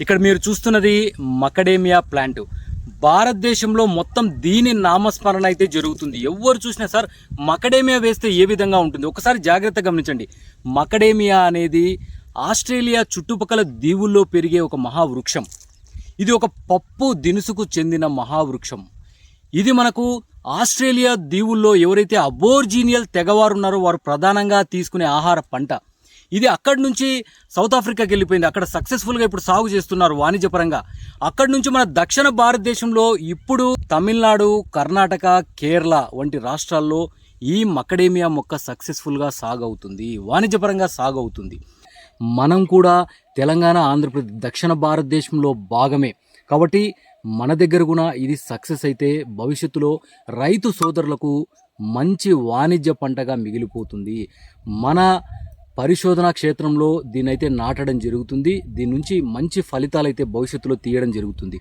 ఇక్కడ మీరు చూస్తున్నది మకడేమియా ప్లాంట్. భారతదేశంలో మొత్తం దీని నామస్మరణ అయితే జరుగుతుంది. ఎవరు చూసినా సార్ మకడేమియా వేస్తే ఏ విధంగా ఉంటుంది? ఒకసారి జాగ్రత్తగా గమనించండి. మకడేమియా అనేది ఆస్ట్రేలియా చుట్టుపక్కల దీవుల్లో పెరిగే ఒక మహావృక్షం. ఇది ఒక పప్పు దినుసుకు చెందిన మహావృక్షం. ఇది మనకు ఆస్ట్రేలియా దీవుల్లో ఎవరైతే అబోర్జీనియల్ తెగవారు ఉన్నారో వారు ప్రధానంగా తీసుకునే ఆహార పంట. ఇది అక్కడి నుంచి సౌత్ ఆఫ్రికాకి వెళ్ళిపోయింది. అక్కడ సక్సెస్ఫుల్గా ఇప్పుడు సాగు చేస్తున్నారు వాణిజ్యపరంగా. అక్కడి నుంచి మన దక్షిణ భారతదేశంలో ఇప్పుడు తమిళనాడు కర్ణాటక కేరళ వంటి రాష్ట్రాల్లో ఈ మకడేమియా మొక్క సక్సెస్ఫుల్గా సాగు అవుతుంది వాణిజ్యపరంగా సాగు అవుతుంది మనం కూడా తెలంగాణ ఆంధ్రప్రదేశ్ దక్షిణ భారతదేశంలో భాగమే. కాబట్టి మన దగ్గర కూడా ఇది సక్సెస్ అయితే భవిష్యత్తులో రైతు సోదరులకు మంచి వాణిజ్య పంటగా మిగిలిపోతుంది. మన పరిశోధనా క్షేత్రంలో దీనైతే నాటడం జరుగుతుంది. దీని నుంచి మంచి ఫలితాలు అయితే భవిష్యత్తులో తీయడం జరుగుతుంది.